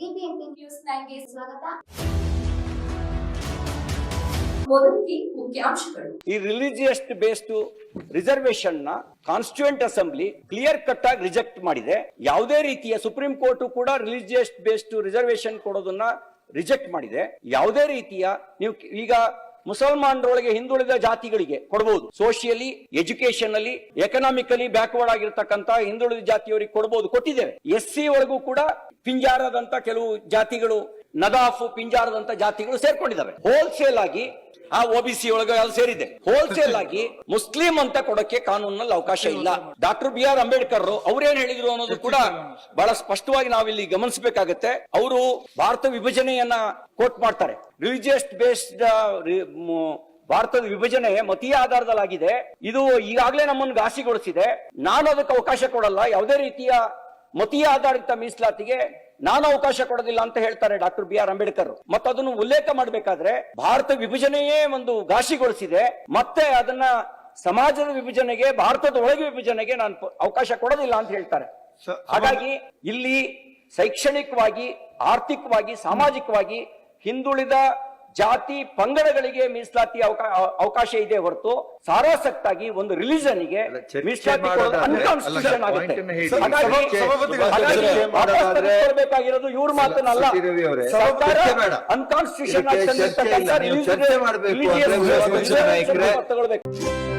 BBMP news ನೈನ್ಗೆ ಸ್ವಾಗತ. ಈ ರಿಲಿಜಿಯಸ್ ಬೇಸ್ಡ್ ರಿಸರ್ವೇಶನ್ನ ಕಾನ್ಸ್ಟಿಟ್ಯೂಂಟ್ ಅಸೆಂಬ್ಲಿ ಕ್ಲಿಯರ್ ಕಟ್ ಆಗಿ ರಿಜೆಕ್ಟ್ ಮಾಡಿದೆ. ಯಾವುದೇ ರೀತಿಯ ಸುಪ್ರೀಂ ಕೋರ್ಟ್ ಕೂಡ ರಿಲಿಜಿಯಸ್ ಬೇಸ್ಡ್ ರಿಸರ್ವೇಶನ್ ಕೊಡೋದನ್ನ ರಿಜೆಕ್ಟ್ ಮಾಡಿದೆ. ಯಾವುದೇ ರೀತಿಯ ನೀವು ಈಗ ಮುಸಲ್ಮಾನರೊಳಗೆ ಹಿಂದುಳಿದ ಜಾತಿಗಳಿಗೆ ಕೊಡಬಹುದು ಸೋಷಿಯಲಿ ಎಜುಕೇಶನ್ ಅಲ್ಲಿ ಎಕನಾಮಿಕಲಿ ಬ್ಯಾಕ್ವರ್ಡ್ ಆಗಿರ್ತಕ್ಕಂತ ಹಿಂದುಳಿದ ಜಾತಿಯವರಿಗೆ ಕೊಡಬಹುದು ಕೊಟ್ಟಿದ್ದೇವೆ. ಎಸ್ ಸಿ ಒಳಗೂ ಕೂಡ ಪಿಂಜಾರದಂತ ಕೆಲವು ಜಾತಿಗಳು, ನದಾಫ್ ಪಿಂಜಾರದಂತ ಜಾತಿಗಳು ಸೇರ್ಕೊಂಡಿದ್ದಾವೆ. ಹೋಲ್ಸೇಲ್ ಆಗಿ ಆ ಒಬಿಸಿ ಒಳಗೆ ಅಲ್ಲಿ ಸೇರಿದೆ? ಹೋಲ್ಸೇಲ್ ಆಗಿ ಮುಸ್ಲಿಂ ಅಂತ ಕೊಡಕ್ಕೆ ಕಾನೂನಲ್ಲಿ ಅವಕಾಶ ಇಲ್ಲ. ಡಾಕ್ಟರ್ ಬಿ ಆರ್ ಅಂಬೇಡ್ಕರ್ ಅವ್ರೇನ್ ಹೇಳಿದ್ರು ಅನ್ನೋದು ಕೂಡ ಬಹಳ ಸ್ಪಷ್ಟವಾಗಿ ನಾವಿಲ್ಲಿ ಗಮನಿಸಬೇಕಾಗತ್ತೆ. ಅವರು ಭಾರತ ವಿಭಜನೆಯನ್ನ ಕೋಟ್ ಮಾಡ್ತಾರೆ. ರಿಲಿಜಿಯಸ್ ಬೇಸ್ಡ್ ಭಾರತದ ವಿಭಜನೆ ಮತೀಯ ಆಧಾರದಲ್ಲಾಗಿದೆ. ಇದು ಈಗಾಗಲೇ ನಮ್ಮನ್ನು ಘಾಸಿಗೊಳಿಸಿದೆ ನಾನು ಅದಕ್ಕೆ ಅವಕಾಶ ಕೊಡಲ್ಲ. ಯಾವುದೇ ರೀತಿಯ ಮತೀಯ ಆಧಾರಿತ ಮೀಸಲಾತಿಗೆ ನಾನು ಅವಕಾಶ ಕೊಡೋದಿಲ್ಲ ಅಂತ ಹೇಳ್ತಾರೆ ಡಾಕ್ಟರ್ ಬಿ ಆರ್ ಅಂಬೇಡ್ಕರ್. ಮತ್ತೆ ಅದನ್ನು ಉಲ್ಲೇಖ ಮಾಡಬೇಕಾದ್ರೆ ಭಾರತ ವಿಭಜನೆಯೇ ಒಂದು ಘಾಸಿಗೊಳಿಸಿದೆ. ಮತ್ತೆ ಅದನ್ನ ಸಮಾಜದ ವಿಭಜನೆಗೆ ಭಾರತದ ಒಳಗೆ ವಿಭಜನೆಗೆ ನಾನು ಅವಕಾಶ ಕೊಡೋದಿಲ್ಲ ಅಂತ ಹೇಳ್ತಾರೆ. ಹಾಗಾಗಿ ಇಲ್ಲಿ ಶೈಕ್ಷಣಿಕವಾಗಿ ಆರ್ಥಿಕವಾಗಿ ಸಾಮಾಜಿಕವಾಗಿ ಹಿಂದುಳಿದ ಜಾತಿ ಪಂಗಡಗಳಿಗೆ ಮೀಸಲಾತಿ ಅವಕಾ- ಅವಕಾಶ ಇದೆ ಹೊರತು ಸಾರಾಸಕ್ತಾಗಿ ಒಂದು ರಿಲಿಜನ್ಗೆ ಮೀಸಲಾತಿ ಅನ್ಕಾನ್ಸ್ಟಿಟ್ಯೂಷನ್ ಆಗುತ್ತೆ. ಇವ್ರ ಮಾತನ್ನಲ್ಲ. ಸರ್ಕಾರ. ಅನ್ಕಾನ್ಸ್ಟಿಟ್ಯೂಷನ್ ತಗೊಳ್ಬೇಕು.